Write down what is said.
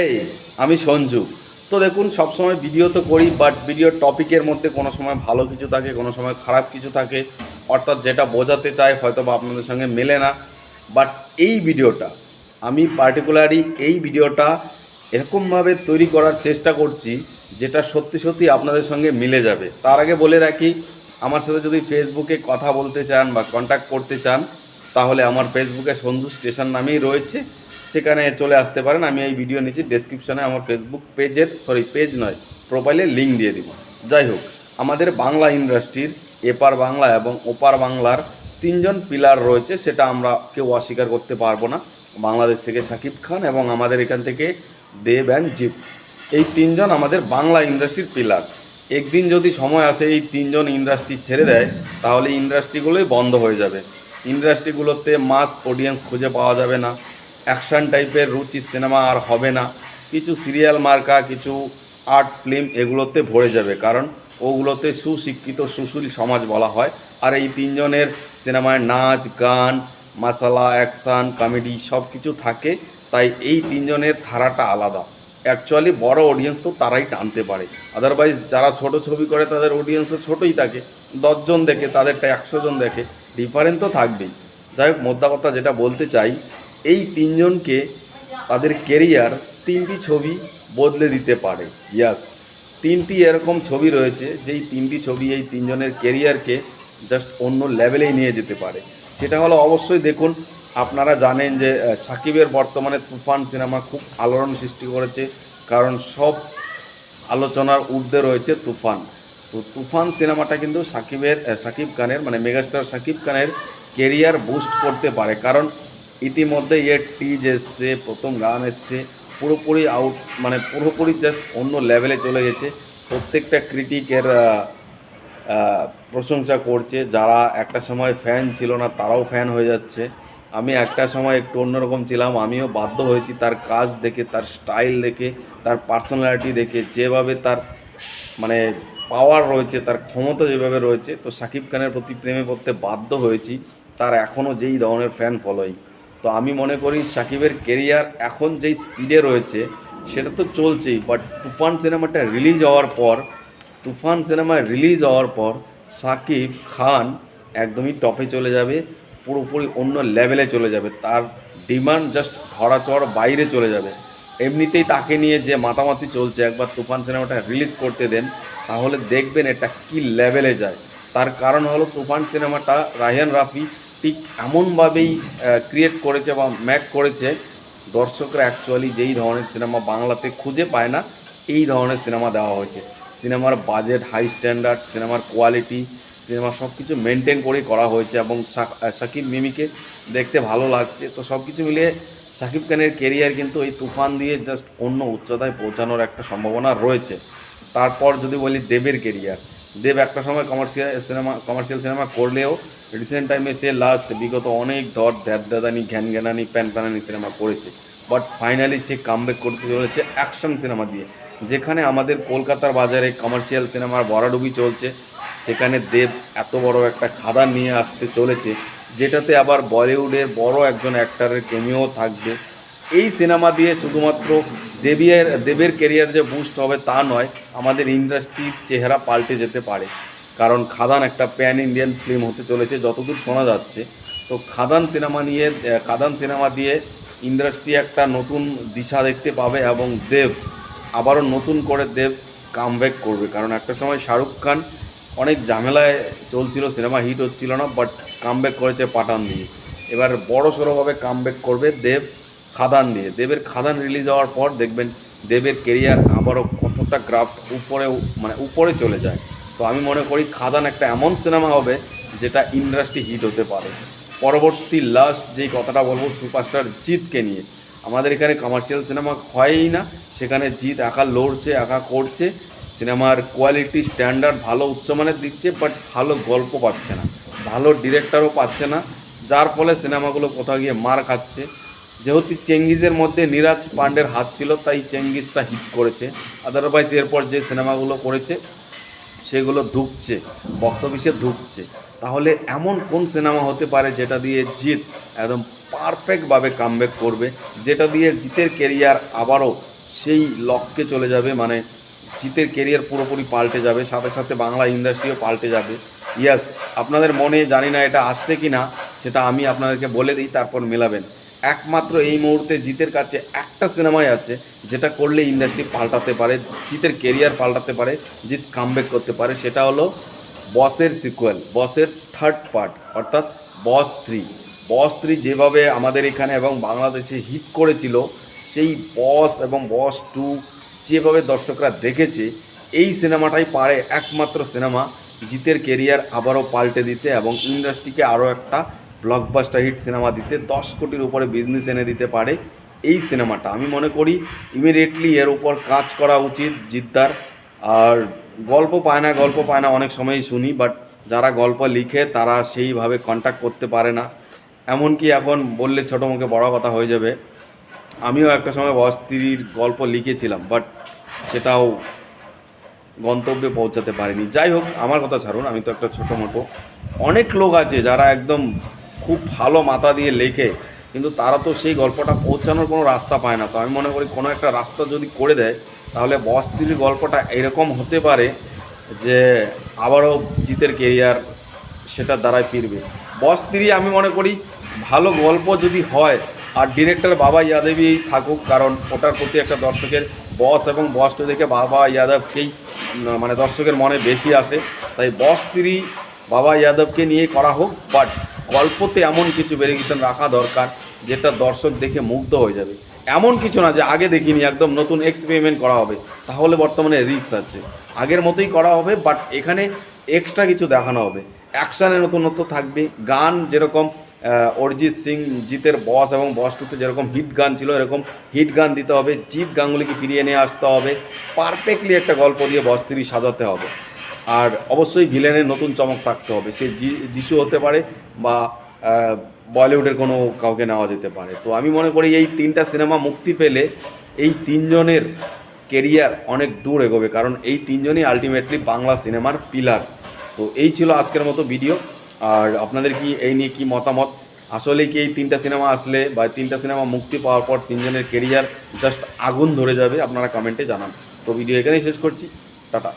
এই, আমি সঞ্জু। তো দেখুন, সবসময় ভিডিও তো করি বাট ভিডিওর টপিকের মধ্যে কোনো সময় ভালো কিছু থাকে, কোনো সময় খারাপ কিছু থাকে। অর্থাৎ যেটা বোঝাতে চাই হয়তো বা আপনাদের সঙ্গে মেলে না। বাট এই ভিডিওটা আমি পার্টিকুলারলি এই ভিডিওটা এরকমভাবে তৈরি করার চেষ্টা করছি, যেটা সত্যি সত্যি আপনাদের সঙ্গে মিলে যাবে। তার আগে বলে রাখি, আমার সাথে যদি ফেসবুকে কথা বলতে চান বা কন্ট্যাক্ট করতে চান, তাহলে আমার ফেসবুকে সঞ্জু স্টেশন নামেই রয়েছে। সেখানে চলে আসতে পারেন। আমি এই ভিডিও নিচে ডেসক্রিপশনে আমার ফেসবুক পেজের সরি পেজ নয় প্রোফাইলে লিঙ্ক দিয়ে দিব। যাই হোক, আমাদের বাংলা ইন্ডাস্ট্রির এপার বাংলা এবং ওপার বাংলার তিনজন পিলার রয়েছে, সেটা আমরা কেউ অস্বীকার করতে পারব না। বাংলাদেশ থেকে সাকিব খান এবং আমাদের এখান থেকে দেব অ্যান্ড জিপ এই তিনজন আমাদের বাংলা ইন্ডাস্ট্রির পিলার একদিন যদি সময় আসে এই তিনজন ইন্ডাস্ট্রি ছেড়ে দেয়, তাহলে ইন্ডাস্ট্রিগুলোই বন্ধ হয়ে যাবে। ইন্ডাস্ট্রিগুলোতে মাস অডিয়েন্স খুঁজে পাওয়া যাবে না। অ্যাকশন টাইপের রুচির সিনেমা আর হবে না। কিছু সিরিয়াল মার্কা, কিছু আর্ট ফিল্ম এগুলোতে ভরে যাবে, কারণ ওগুলোতে সুশিক্ষিত সুশীল সমাজ বলা হয়। আর এই তিনজনের সিনেমায় নাচ, গান, মাসালা, অ্যাকশান, কমেডি সব কিছু থাকে, তাই এই তিনজনের ধারাটা আলাদা। অ্যাকচুয়ালি বড় অডিয়েন্স তো তারাই টানতে পারে। আদারওয়াইজ যারা ছোট ছবি করে, তাদের অডিয়েন্স তো ছোটোই থাকে। দশজন দেখে, তাদেরটা একশো জন দেখে, ডিফারেন্ট তো থাকবেই। যাই হোক মোদ্দা কথা যেটা বলতে চাই এই তিনজনকে তাদের কেরিয়ার তিনটি ছবি বদলে দিতে পারে। ইয়াস তিনটি এরকম ছবি রয়েছে, যেই তিনটি ছবি এই তিনজনের কেরিয়ারকে জাস্ট অন্য লেভেলেই নিয়ে যেতে পারে। সেটা হলো অবশ্যই দেখুন, আপনারা জানেন যে সাকিবের বর্তমানে তুফান সিনেমা খুব আলোড়ন সৃষ্টি করেছে, কারণ সব আলোচনার ঊর্ধ্বে রয়েছে তুফান। তো তুফান সিনেমাটা কিন্তু সাকিবের সাকিব খানের মানে মেগাস্টার সাকিব খানের কেরিয়ার বুস্ট করতে পারে। কারণ ইতিমধ্যে এর টিজ এসছে, প্রথম গান এসছে, পুরোপুরি আউট মানে পুরোপুরি জাস্ট অন্য লেভেলে চলে গেছে। প্রত্যেকটা ক্রিটিকের প্রশংসা করছে। যারা একটা সময় ফ্যান ছিল না, তারাও ফ্যান হয়ে যাচ্ছে। আমি একটা সময় একটু অন্যরকম ছিলাম, আমিও বাধ্য হয়েছি তার কাজ দেখে, তার স্টাইল দেখে, তার পার্সোনালিটি দেখে, যেভাবে তার মানে পাওয়ার রয়েছে, তার ক্ষমতা যেভাবে রয়েছে, তো সাকিব খানের প্রতি প্রেমে পড়তে বাধ্য হয়েছি। তার এখনও যেই ধরনের ফ্যান ফলোয়িং তো আমি মনে করি সাকিবের কেরিয়ার এখন যেই স্পিডে রয়েছে, সেটা তো চলছেই বাট তুফান সিনেমাটা রিলিজ হওয়ার পর, তুফান সিনেমা রিলিজ হওয়ার পর সাকিব খান একদমই টপে চলে যাবে, পুরোপুরি অন্য লেভেলে চলে যাবে, তার ডিমান্ড জাস্ট ধরাচড় বাইরে চলে যাবে। এমনিতেই তাকে নিয়ে যে মাতামাতি চলছে, একবার তুফান সিনেমাটা রিলিজ করতে দেন, তাহলে দেখবেন এটা কি লেভেলে যায়। তার কারণ হলো তুফান সিনেমাটা রাহিয়ান রাফি ঠিক এমনভাবেই ক্রিয়েট করেছে বা ম্যাক করেছে, দর্শকরা অ্যাকচুয়ালি যেই ধরনের সিনেমা বাংলাতে খুঁজে পায় না, এই ধরনের সিনেমা দেওয়া হয়েছে। সিনেমার বাজেট হাই স্ট্যান্ডার্ড সিনেমার কোয়ালিটি সিনেমা সব কিছু মেনটেন করেই করা হয়েছে এবং সাকিব মিমিকে দেখতে ভালো লাগছে। তো সব কিছু মিলিয়ে সাকিব খানের কেরিয়ার কিন্তু এই তুফান দিয়ে জাস্ট অন্য উচ্চতায় পৌঁছানোর একটা সম্ভাবনা রয়েছে। তারপর যদি বলি দেবের কেরিয়ার দেব একটা সময় কমার্শিয়াল সিনেমা কমার্শিয়াল সিনেমা করলেও রিসেন্ট টাইমে সে লাস্ট বিগত অনেক ধর ধ্যাদানি ঘ্যান ঘ্যানানি প্যান প্যানানি সিনেমা করেছে। বাট ফাইনালি সে কামব্যাক করতে চলেছে অ্যাকশন সিনেমা দিয়ে। যেখানে আমাদের কলকাতার বাজারে কমার্শিয়াল সিনেমার বড়াডুবি চলছে, সেখানে দেব এত বড় একটা খাদা নিয়ে আসতে চলেছে, যেটাতে আবার বলিউডের বড় একজন অ্যাক্টারের কেমিও থাকবে। এই সিনেমা দিয়ে শুধুমাত্র দেবিয়ের, দেবের কেরিয়ার যে বুস্ট হবে তা নয়, আমাদের ইন্ডাস্ট্রির চেহারা পাল্টে যেতে পারে। কারণ খাদান একটা প্যান ইন্ডিয়ান ফিল্ম হতে চলেছে, যতদূর শোনা যাচ্ছে। তো খাদান সিনেমা নিয়ে খাদান সিনেমা দিয়ে ইন্ডাস্ট্রি একটা নতুন দিশা দেখতে পাবে এবং দেব, আবারও নতুন করে দেব কামব্যাক করবে। কারণ একটা সময় শাহরুখ খান অনেক ঝামেলায় চলছিল সিনেমা হিট হচ্ছিল না বাট কামব্যাক করেছে পাঠান দিয়ে। এবার বড় সড়োভাবে কামব্যাক করবে দেব খাদান দিয়ে। দেবের খাদান রিলিজ হওয়ার পর দেখবেন দেবের কেরিয়ার আবারও কতটা গ্রাফ উপরে মানে উপরে চলে যায়। তো আমি মনে করি খাদান একটা এমন সিনেমা হবে যেটা ইন্ডাস্ট্রি হিট হতে পারে। পরবর্তী লাস্ট যেই কথাটা বলব সুপারস্টার জিতকে নিয়ে। আমাদের এখানে কমার্শিয়াল সিনেমা হয়ই না, সেখানে জিৎ একা লড়ছে, একা করছে। সিনেমার কোয়ালিটি স্ট্যান্ডার্ড ভালো উচ্চমানের দিচ্ছে বাট ভালো গল্প পাচ্ছে না। ভালো ডিরেক্টরও পাচ্ছে না, যার ফলে সিনেমাগুলো কোথাও গিয়ে মার খাচ্ছে। যেহেতু চেঙ্গিজের মধ্যে নীরাজ পান্ডের হাত ছিল, তাই চেঙ্গিজটা হিট করেছে। আদারওয়াইজ এরপর যে সিনেমাগুলো করেছে সেগুলো ধুকছে বক্স অফিসে ধুকছে তাহলে এমন কোন সিনেমা হতে পারে যেটা দিয়ে জিৎ একদম পারফেক্টভাবে কামব্যাক করবে, যেটা দিয়ে জিতের কেরিয়ার আবারও সেই লক্ষ্যে চলে যাবে মানে জিতের কেরিয়ার পুরোপুরি পাল্টে যাবে, সাথে সাথে বাংলা ইন্ডাস্ট্রিও পাল্টে যাবে। ইয়াস আপনাদের মনে জানি না এটা আসছে কি না সেটা আমি আপনাদেরকে বলে দিই, তারপর মেলাবেন। একমাত্র এই মুহূর্তে জিতের কাছে একটা সিনেমাই আছে, যেটা করলে ইন্ডাস্ট্রি পাল্টাতে পারে, জিতের কেরিয়ার পাল্টাতে পারে, জিত কামব্যাক করতে পারে, সেটা হলো বসের সিকুয়েল বসের থার্ড পার্ট অর্থাৎ বস থ্রি বস থ্রি যেভাবে আমাদের এখানে এবং বাংলাদেশে হিট করেছিল, সেই বস এবং বস টু যেভাবে দর্শকরা দেখেছে, এই সিনেমাটাই পারে একমাত্র সিনেমা জিতের কেরিয়ার আবারও পাল্টে দিতে এবং ইন্ডাস্ট্রিকে আরও একটা ব্লকবাস্টার হিট সিনেমা দিতে দশ কোটির উপরে বিজনেস এনে দিতে পারে এই সিনেমাটা আমি মনে করি ইমিডিয়েটলি এর উপর কাজ করা উচিত জিদ্দার। আর গল্প পায় না, গল্প পায় না অনেক সময়ই শুনি বাট যারা গল্প লিখে তারা সেইভাবে কন্ট্যাক্ট করতে পারে না। এমনকি এখন বললে ছোটো মুখে বড় কথা হয়ে যাবে, আমিও একটা সময় বস্তির গল্প লিখেছিলাম বাট সেটাও গন্তব্যে পৌঁছাতে পারিনি। যাই হোক, আমার কথা ছাড়ুন, আমি তো একটা ছোটো মোটো। অনেক লোক আছে যারা একদম খুব ভালো মাথা দিয়ে লেখে, কিন্তু তারা তো সেই গল্পটা পৌঁছানোর কোনো রাস্তা পায় না। তো আমি মনে করি কোনো একটা রাস্তা যদি করে দেয়, তাহলে বস্তির গল্পটা এরকম হতে পারে যে আবারও জিতের কেরিয়ার সেটার দ্বারাই ফিরবে। বস আমি মনে করি ভালো গল্প যদি হয়, আর ডিরেক্টর বাবা ইয়াদবই থাকুক, কারণ ওটার প্রতি একটা দর্শকের বস এবং বস টু দেখে বাবা ইয়াদবকেই মানে দর্শকের মনে বেশি আসে। তাই বস বাবা ইয়াদবকে নিয়ে করা হোক বাট গল্পতে এমন কিছু ভেরিয়েশন রাখা দরকার, যেটা দর্শক দেখে মুগ্ধ হয়ে যাবে। এমন কিছু না যে আগে দেখিনি, একদম নতুন এক্সপেরিমেন্ট করা হবে। তাহলে বর্তমানে রিস্ক আছে। আগের মতোই করা হবে বাট এখানে এক্সট্রা কিছু দেখানো হবে। অ্যাকশানের নতুনত্ব থাকবে। গান যেরকম অরিজিৎ সিং জিতের বস এবং বস টুতে যেরকম হিট গান ছিল, এরকম হিট গান দিতে হবে। জিৎ গাঙ্গুলিকে ফিরিয়ে নিয়ে আসতে হবে। পারফেক্টলি একটা গল্প দিয়ে বস তিরি সাজাতে হবে। আর অবশ্যই ভিলেনের নতুন চমক থাকতে হবে। সে যিশু হতে পারে বা বলিউডের কোনো কাউকে নেওয়া যেতে পারে। তো আমি মনে করি এই তিনটা সিনেমা মুক্তি পেলে এই তিনজনের কেরিয়ার অনেক দূর এগোবে। কারণ এই তিনজনই আলটিমেটলি বাংলা সিনেমার পিলার তো এই ছিল আজকের মতো ভিডিও আর আপনাদের কি, এই নিয়ে কি মতামত? আসলে কি এই তিনটা সিনেমা আসলে বা তিনটা সিনেমা মুক্তি পাওয়ার পর তিনজনের কেরিয়ার জাস্ট আগুন ধরে যাবে? আপনারা কমেন্টে জানান। তো ভিডিও এখানেই শেষ করছি। টাটা।